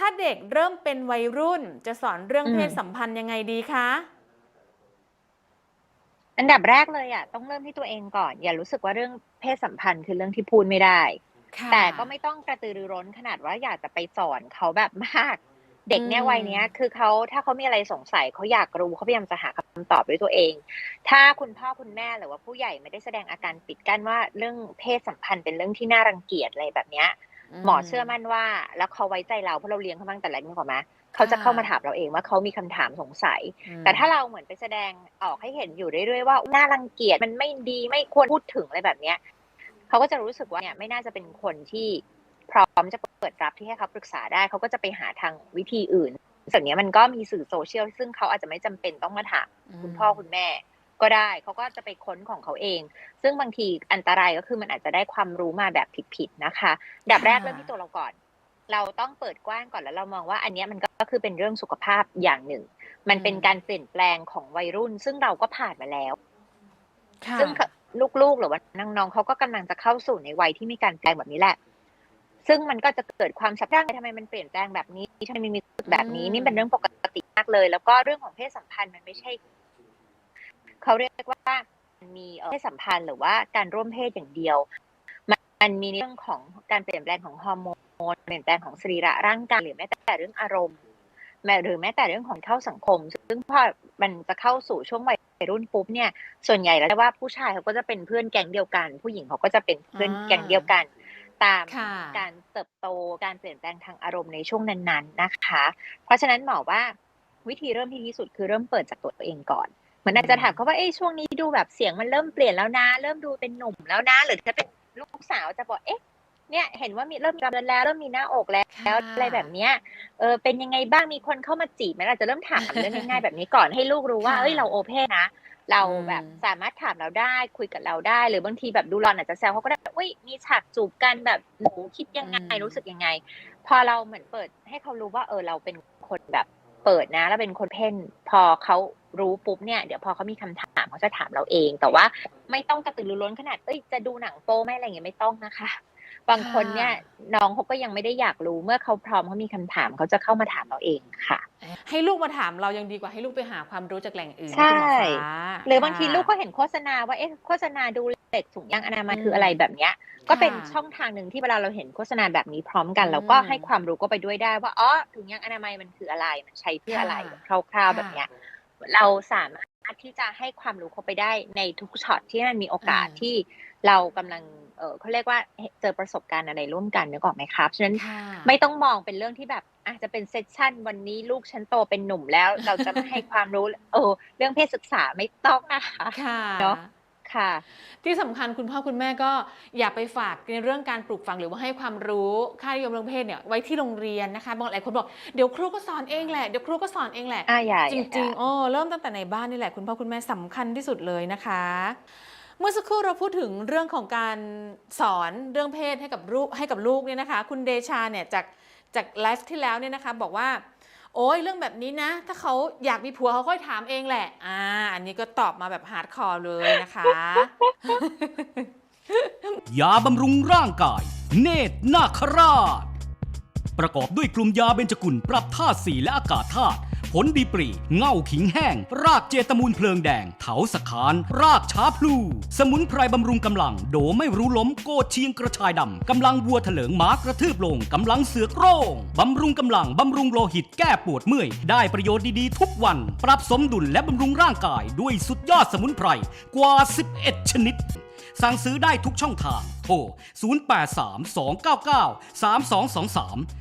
ถ้าเด็กเริ่มเป็นวัยรุ่นจะสอนเรื่องอืมเพศสัมพันธ์ยังไงดีคะ อันดับแรกเลยอะต้องเริ่มที่ตัวเองก่อน อย่ารู้สึกว่าเรื่องเพศสัมพันธ์คือเรื่องที่พูดไม่ได้ ค่ะ แต่ก็ไม่ต้องกระตือรือร้นขนาดว่าอยากจะไปสอนเขาแบบมาก เด็กเนี่ยอืม วัยเนี้ย คือเขาถ้าเขามีอะไรสงสัยเขาอยากรู้เขาพยายามจะหาคำตอบด้วยตัวเอง ถ้าคุณพ่อคุณแม่หรือว่าผู้ใหญ่ไม่ได้แสดงอาการปิดกั้นว่าเรื่องเพศสัมพันธ์เป็นเรื่องที่น่ารังเกียจอะไรแบบเนี้ย หมอเชื่อมั่นว่า แล้วเขาไว้ใจเราเพราะเราเลี้ยงเขามาตั้งแต่เล็กนึกออกไหมเขาจะเข้ามาถามเราเองว่าเขามีคำถามสงสัยอืมแต่ถ้าเราเหมือนไปแสดงออกให้เห็นอยู่เรื่อยๆว่าน่ารังเกียจมันไม่ดีไม่ควรพูดถึงอะไรแบบเนี้ยเขาก็จะรู้สึกว่าเนี่ยไม่น่าจะเป็นคนที่พร้อมจะเปิดรับที่ให้เขาปรึกษาได้เขาก็จะไปหาทางวิธีอื่นส่วนเนี้ยมันก็มีสื่อโซเชียลซึ่งเขาอาจจะไม่จำเป็นต้องมาถามคุณพ่อคุณแม่ ก็ได้ เขาก็จะไปค้นของเขาเอง ซึ่งบางทีอันตรายก็คือมันอาจจะได้ความรู้มาแบบผิดๆนะคะ ดับแรกค่ะเริ่มที่ตัวเราก่อน เราต้องเปิดกว้างก่อนแล้วเรามองว่า อันเนี้ยมันก็คือเป็นเรื่องสุขภาพอย่างหนึ่ง มันเป็นการเปลี่ยนแปลงของวัยรุ่น ซึ่งเราก็ผ่านมาแล้วค่ะซึ่งลูกๆหรือว่าน้องๆเขาก็กำลังจะเข้าสู่ในวัยที่มีการแปลงแบบนี้แหละ ซึ่งมันก็จะเกิดความสับสนทำไมมันเปลี่ยนแปลงแบบนี้ทำไมมันมีแบบนี้อืมนี่เป็นเรื่องปกติมากเลย แล้วก็เรื่องของเพศสัมพันธ์มันไม่ใช่ เขาเรียกว่ามันมีเอ่อเพศสัมพันธ์หรือว่าการร่วมเพศอย่างเดียวมันมันมีเรื่องของการเปลี่ยนแปลงของฮอร์โมนเปลี่ยนแปลงของสรีระร่างกายหรือแม้แต่เรื่องอารมณ์แม้หรือแม้แต่เรื่องของเข้าสังคม ซึ่งพอมันจะเข้าสู่ช่วงวัยรุ่นปุ๊บเนี่ย ส่วนใหญ่แล้วว่าผู้ชายเขาก็จะเป็นเพื่อนแก๊งเดียวกัน ผู้หญิงเขาก็จะเป็นเพื่อนอ่าแก๊งเดียวกัน ตามค่ะการเติบโตการเปลี่ยนแปลงทางอารมณ์ในช่วงนั้น ๆ นะคะ เพราะฉะนั้นหมอว่าวิธีเริ่มที่ดีที่สุดคือเริ่มเปิดจากตัวเองก่อน เหมือนอาจจะถามเขาว่าเอ้ยช่วงนี้ดูแบบเสียงมันเริ่มเปลี่ยนแล้วนะ เริ่มดูเป็นหนุ่มแล้วนะ หรือถ้าเป็นลูกสาวจะบอกเอ๊ะเนี่ยเห็นว่ามีเริ่มมีกำเนิดแล้วเริ่มมีหน้าอกแล้วค่ะอะไรแบบเนี้ยเออเป็นยังไงบ้างมีคนเข้ามาจีบไหมเราจะเริ่มถามเรื่องง่ายๆแบบนี้ก่อนให้ลูกรู้ว่าค่ะเอ้ยเราโอเพนนะเราอืมแบบสามารถถามเราได้คุยกับเราได้ หรือบางทีแบบดูรอนอาจจะแซวเขาก็ได้อุ้ยมีฉากจูบกันแบบหนูคิดยังไงรู้สึกยังไง พอเราเหมือนเปิดให้เขารู้ว่าเออเราเป็นคนแบบเปิดนะ แล้วเป็นคนเพ่นพอเขา รู้ปุ๊บเนี่ยเดี๋ยวพอเขามีคำถามเขาจะถามเราเอง แต่ว่าไม่ต้องกระตือรือร้นขนาดเอ้ยจะดูหนังโป๊ไหมอะไรอย่างเงี้ยไม่ต้องนะคะ บางคนเนี่ยน้องเขาก็ยังไม่ได้อยากรู้เมื่อเขาพร้อมเขามีคำถามเขาจะเข้ามาถามเราเองค่ะ ให้ลูกมาถามเรายังดีกว่าให้ลูกไปหาความรู้จากแหล่งอื่นใช่นะคุณหมอฟ้าหรือบางทีค่ะลูกก็เห็นโฆษณาว่าเอ๊ะโฆษณาดูเหล็กถุงยางอนามัยอืมคืออะไรแบบเนี้ยก็เป็นค่ะช่องทางหนึ่งที่เวลาเราเห็นโฆษณาแบบนี้พร้อมกันอืมเราก็ให้ความรู้ก็ไปด้วยได้ว่าอ๋อถุงยางอนามัยมันคืออะไรมันใช้เพื่ออะไรค่ะคร่าวๆแบบเนี้ย เราสามารถที่จะให้ความรู้เขาไปได้ในทุกช็อตที่มันมีโอกาสอืมที่เรากำลังเออเขาเรียกว่าเจอประสบการณ์อะไรร่วมกันนึกออกไหมครับฉะนั้นค่ะไม่ต้องมองเป็นเรื่องที่แบบอาจจะเป็นเซสชั่นวันนี้ลูกฉันโตเป็นหนุ่มแล้ว เราจะไม่ให้ความรู้เออเรื่องเพศศึกษาไม่ต้องนะคะค่ะเนอะ ค่ะ ที่สำคัญคุณพ่อคุณแม่ก็อย่าไปฝากในเรื่องการปลูกฝังหรือว่าให้ความรู้ค่านิยมเรื่องเพศเนี่ยไว้ที่โรงเรียนนะคะบางหลายคนบอกเดี๋ยวครูก็สอนเองแหละเดี๋ยวครูก็สอนเองแหละอ่าอย่าจริงๆโอ้เริ่มตั้งแต่ในบ้านนี่แหละคุณพ่อคุณแม่สำคัญที่สุดเลยนะคะเมื่อสักครู่เราพูดถึงเรื่องของการสอนเรื่องเพศให้กับลูกให้กับลูกเนี่ยนะคะ คุณเดชาเนี่ยจากจากไลฟ์ที่แล้วเนี่ยนะคะบอกว่า โอ้ยเรื่องแบบนี้นะ ถ้าเขาอยากมีผัวเขาค่อยถามเองแหละ อ่า อันนี้ก็ตอบมาแบบฮาร์ดคอร์เลยนะคะ ยาบำรุงร่างกาย เนตรนาคราช ประกอบด้วยกลุ่มยาเบญจกุลปรับธาตุสีและอากาศธาตุ ผลดีปรีเง่าขิงแห้ง รากเจตมูลเพลิงแดง เถาสคาน รากช้าพลู สมุนไพรบำรุงกำลัง โดไม่รู้ล้มโกดเชียงกระชายดำกำลังวัวเถลิงหมากระทืบลงกำลังเสือกโร่งบำรุงกำลังบำรุงโลหิตแก้ปวดเมื่อย ได้ประโยชน์ดีๆ ทุกวัน ปรับสมดุลและบำรุงร่างกาย ด้วยสุดยอดสมุนไพรกว่า 11 ชนิด สั่งซื้อได้ทุกช่องทาง โทร 0832993223